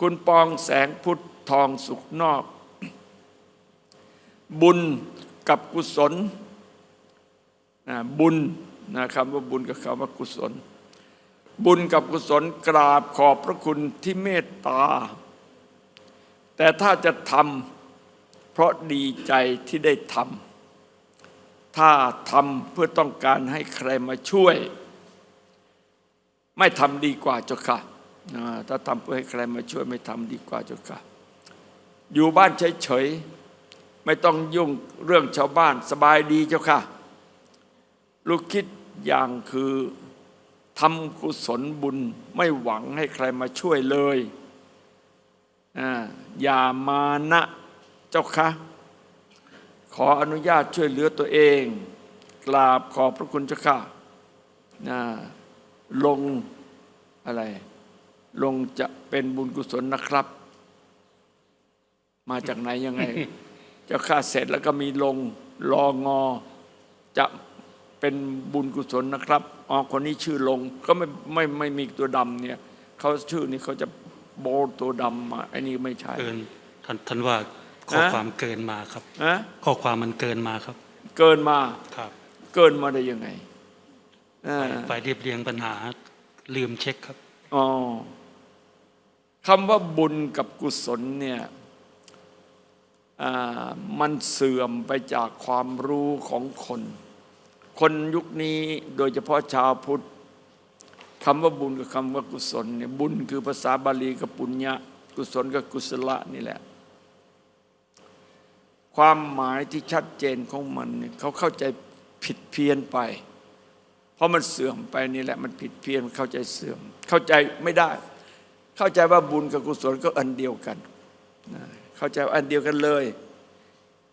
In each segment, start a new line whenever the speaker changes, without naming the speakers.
คุณปองแสงพุทธทองสุขนอก บุญกับกุศลนะบุญนะคำว่าบุญกับคำว่ากุศล บุญกับกุศลกราบขอบพระคุณที่เมตตา แต่ถ้าจะทำเพราะดีใจที่ได้ทำถ้าทำเพื่อต้องการให้ใครมาช่วย ไม่ทำดีกว่าเจ้าค่ะ ถ้าทำเพื่อให้ใครมาช่วยไม่ทำดีกว่าเจ้าค่ะอยู่บ้านเฉยๆไม่ต้องยุ่งเรื่องชาวบ้านสบายดีเจ้าค่ะ ลูกคิดอย่างคือทำกุศลบุญไม่หวังให้ใครมาช่วยเลยอย่ามานะเจ้าค่ะ ขออนุญาตช่วยเหลือตัวเอง กราบขอบพระคุณเจ้าค่ะลงอะไร ลงจะเป็นบุญกุศลนะครับ มาจากไหนยังไงเจ้าข้าเสร็จแล้วก็มีลงรองอ จะเป็นบุญกุศลนะครับอ๋อคนนี้ชื่อลงก็ไม่ไม่ไม่มีตัวดำเนี่ยเขาชื่อนี้เขาจะโบตัวดำมาไอ้นี่ไม่ใช่
เกินท่านท่านว่าข้อ
ฮะ
ความเกินมาครับ
ฮะ
ข้อความมันเกินมาครับ
เกินมา
ครับ
เกินมาได้ยังไงอ่า
ฝ่ายเรียบเรียงปัญหาลืมเช็คครับ
อ๋อ คำว่าบุญกับกุศลเนี่ยมันเสื่อมไปจากความรู้ของคน คนยุคนี้โดยเฉพาะชาวพุทธคำว่าบุญกับคำว่ากุศลเนี่ยบุญคือภาษาบาลีกับปุญญะกุศลกับกุศลนี่แหละ ความหมายที่ชัดเจนของมันเนี่ยเขาเข้าใจผิดเพี้ยนไป เพราะมันเสื่อมไปนี่แหละมันผิดเพี้ยนเข้าใจเสื่อม เข้าใจไม่ได้ เข้าใจว่าบุญกับกุศลก็อันเดียวกัน เข้าใจว่าอันเดียวกันเลย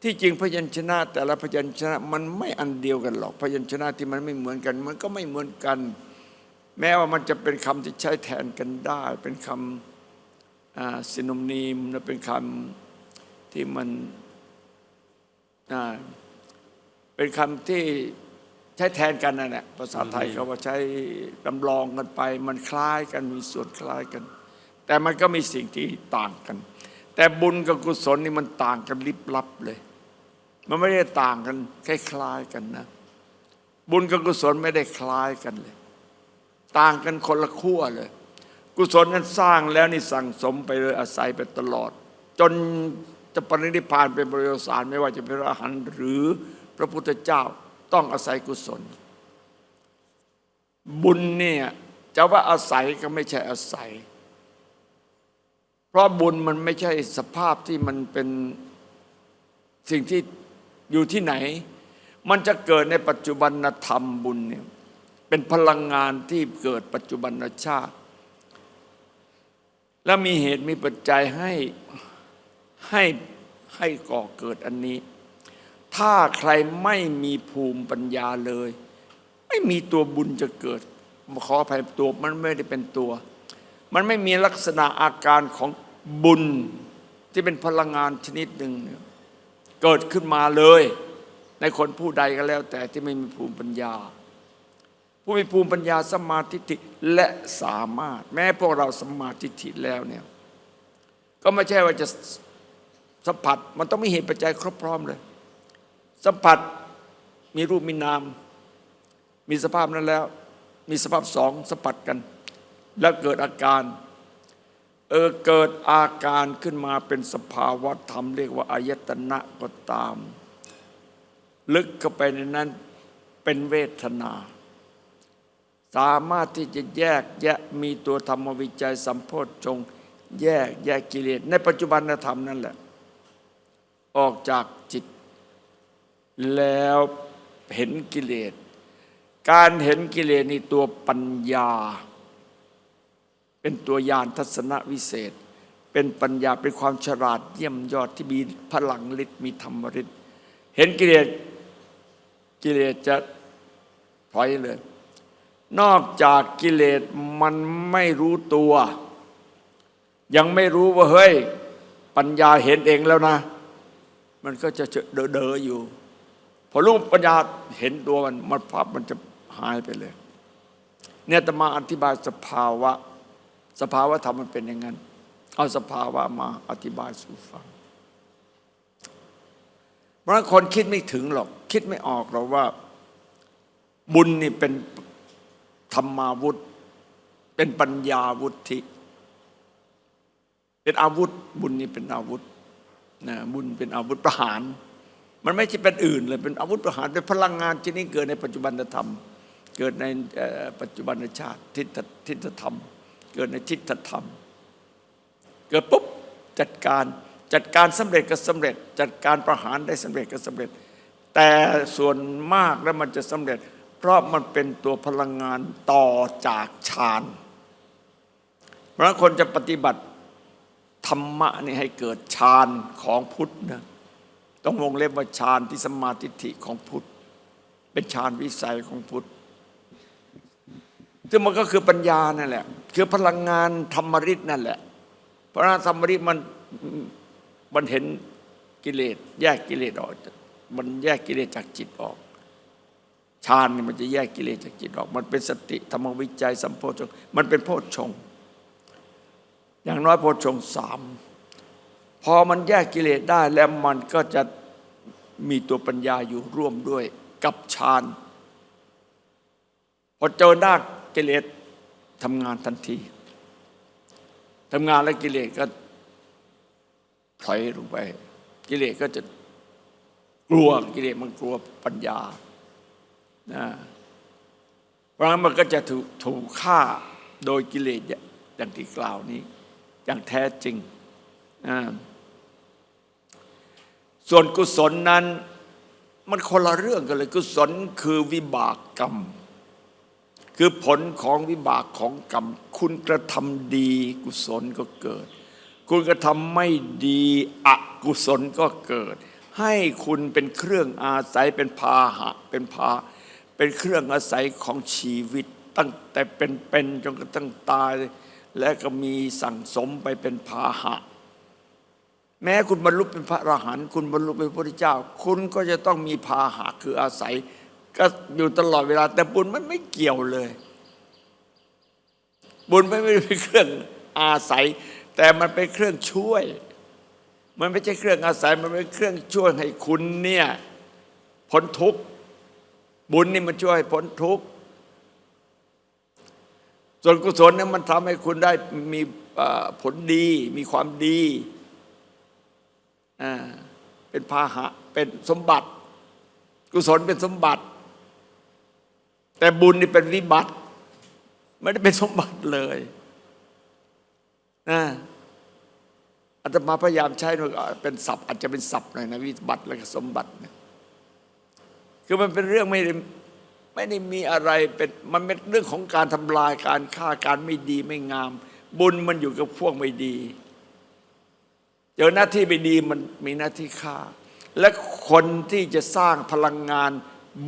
ที่จริงพยัญชนะ แต่ละพยัญชนะมันไม่อันเดียวกันหรอก พยัญชนะที่มันไม่เหมือนกัน มันก็ไม่เหมือนกัน แม้ว่ามันจะเป็นคำที่ใช้แทนกันได้ เป็นคำซินมนีมและเป็นคำที่มันเป็นคำที่ใช้แทนกันนั่นแหละภาษาไทยเขาว่าใช้ลำลองกันไป มันคล้ายกันมีส่วนคล้ายกัน แต่มันก็มีสิ่งที่ต่างกัน แต่บุญกับกุศลนี่มันต่างกันลิบลับเลย มันไม่ได้ต่างกันคล้ายๆกันนะ บุญกับกุศลไม่ได้คล้ายกันเลย ต่างกันคนละขั้วเลย กุศลนั้นสร้างแล้วนี่สั่งสมไปเลยอาศัยไปตลอด จนจะปรินิพพานเป็นบริสารไม่ว่าจะเป็นพระอรหันต์หรือพระพุทธเจ้าต้องอาศัยกุศล บุญเนี่ยจะว่าอาศัยก็ไม่ใช่อาศัย ราะบุญมันไม่ใช่สภาพที่มันเป็นสิ่งที่อยู่ที่ไหน มันจะเกิดในปัจจุบันธรรมบุญเนี่ยเป็นพลังงานที่เกิดปัจจุบันชาติ และมีเหตุมีปัจจัยให้ให้ให้ก่อเกิดอันนี้ ถ้าใครไม่มีภูมิปัญญาเลย ไม่มีตัวบุญจะเกิดขออภัยตัวมันไม่ได้เป็นตัว มันไม่มีลักษณะอาการของ บุญที่เป็นพลังงานชนิดหนึ่งเกิดขึ้นมาเลย ในคนผู้ใดก็แล้ว แต่ที่ไม่มีภูมิปัญญา ผู้มีภูมิปัญญาสมาธิิและสามารถ แม้พวกเราสมาธิิแล้วเนี่ยก็ไม่ใช่ว่าจะสัมผัสมันต้องมีเหตุปัจจัยครบพร้อมเลย สัมผัสมีรูปมีนาม มีสภาพนั้นแล้ว มีสภาพสองสัมผัสกัน แล้วเกิดอาการ เออเกิดอาการขึ้นมาเป็นสภาวะธรรม เรียกว่าอายตนะก็ตาม ลึกเข้าไปในนั้นเป็นเวทนา สามารถที่จะแยกแยะมีตัวธรรมวิจัยสัมโพธจง แยกแยกกิเลสในปัจจุบันธรรมนั่นแหละ ออกจากจิต แล้วเห็นกิเลสการเห็นกิเลสนี่ตัวปัญญา เป็นตัวญาณทัศนวิเศษ เป็นปัญญาเป็นความฉลาดเยี่ยมยอดที่มีพลังฤทธิ์มีธรรมฤทธิ์เห็นกิเลสกิเลสจะพลอยเลย นอกจากกิเลสมันไม่รู้ตัว ยังไม่รู้ว่าเฮ้ยปัญญาเห็นเองแล้วนะ มันก็จะเดอเดออยู่ พอรู้ปัญญาเห็นตัวมันมันภาพมันจะหายไปเลย เนี่ยตมาอธิบายสภาวะ สภาวะธรรมมันเป็นอย่างนั้น เอาสภาวะมาอธิบายสู่ฟังเพราะฉะนั้นคนคิดไม่ถึงหรอก คิดไม่ออกหรอกว่า บุญนี่เป็นธรรมาวุธ เป็นปัญญาวุฒิเป็นอาวุธ บุญนี่เป็นอาวุธนะบุญเป็นอาวุธประหาร มันไม่ใช่เป็นอื่นเลยเป็นอาวุธประหารเป็นพลังงานที่นี่เกิดในปัจจุบันธรรม เกิดในปัจจุบันชาติทิฏฐทิฏฐธรรม เกิดในทิฏฐธรรม เกิดปุ๊บจัดการจัดการสำเร็จก็สำเร็จ จัดการประหารได้สำเร็จก็สำเร็จ แต่ส่วนมากแล้วมันจะสำเร็จ เพราะมันเป็นตัวพลังงานต่อจากฌานเพราะฉะนั้นคนจะปฏิบัติธรรมะนี่ให้เกิดฌานของพุทธนะต้องวงเล็บว่าฌานที่สมาทิฏฐิของพุทธ เป็นฌานวิสัยของพุทธซึ่งมันก็คือปัญญานั่นแหละ คือพลังงานธรรมฤทธิ์นั่นแหละ พระธรรมฤทธิ์มันมันเห็นกิเลสแยกกิเลสออก มันแยกกิเลสจากจิตออกฌานนี่มันจะแยกกิเลสจากจิตออก มันเป็นสติธรรมวิจัยสัมโพชงค์มันเป็นโพชฌงค์อย่างน้อยโพชฌงค์สามพอมันแยกกิเลสได้แล้วมันก็จะมีตัวปัญญาอยู่ร่วมด้วยกับฌานพอเจอหน้ากิเลส ทำงานทันทีทำงานแล้วกิเลสก็ถอยลงไป กิเลสก็จะกลัวกิเลสมันกลัวปัญญานะเพราะงั้นมันก็จะถูกถูกฆ่าโดยกิเลสอย่างที่กล่าวนี้ อย่างแท้จริงนะส่วนกุศลนั้น มันคนละเรื่องกันเลย กุศลคือวิบากกรรม คือผลของวิบากของกรรม คุณกระทำดีกุศลก็เกิด คุณกระทำไม่ดีอกุศลก็เกิด ให้คุณเป็นเครื่องอาศัยเป็นพาหะเป็นพา เป็นเครื่องอาศัยของชีวิต ตั้งแต่เป็นเป็นจนกระทั่งตาย และก็มีสั่งสมไปเป็นพาหะแม้คุณบรรลุเป็นพระอรหันต์คุณบรรลุเป็นพระพุทธเจ้า คุณก็จะต้องมีพาหะคืออาศัย ก็อยู่ตลอดเวลา แต่บุญมันไม่เกี่ยวเลย บุญไม่ได้เป็นเครื่องอาศัย แต่มันเป็นเครื่องช่วย มันไม่ใช่เครื่องอาศัย มันเป็นเครื่องช่วยให้คุณเนี่ยพ้นทุกข์บุญนี่มันช่วยให้พ้นทุกข์ส่วนกุศลเนี่ยมันทำให้คุณได้มีผลดี มีความดีเป็นพาหะเป็นสมบัติ กุศลเป็นสมบัติ แต่บุญนี่เป็นวิบัติ ไม่ได้เป็นสมบัติเลยนะอาตมาพยายามใช้หน่อยเป็นศัพท์อาจจะเป็นศัพท์หน่อยนะวิบัติและสมบัติเนี่ยคือมันเป็นเรื่องไม่ได้ไม่ได้มีอะไรเป็นมันเป็นเรื่องของการทำลายการฆ่าการไม่ดีไม่งาม บุญมันอยู่กับพวกไม่ดีเจอหน้าที่ไม่ดีมันมีหน้าที่ฆ่า และคนที่จะสร้างพลังงาน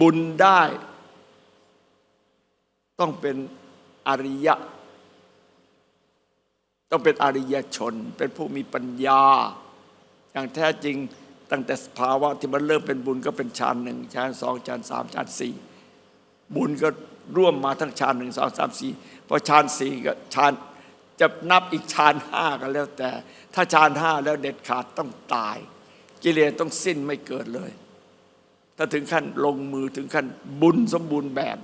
บุญได้ ต้องเป็นอริยะ ต้องเป็นอริยชน เป็นผู้มีปัญญา อย่างแท้จริงตั้งแต่ภาวะที่มันเริ่มเป็นบุญก็เป็นฌานหนึ่งฌานสองฌานสามฌานสี่บุญก็ร่วมมาทั้งฌานหนึ่งสองสามสี่พอฌานสี่ก็ฌานจะนับอีกฌานห้าก็แล้วแต่ ถ้าฌานห้าแล้วเด็ดขาดต้องตาย กิเลสต้องสิ้นไม่เกิดเลย ถ้าถึงขั้นลงมือถึงขั้นบุญสมบูรณ์แบบ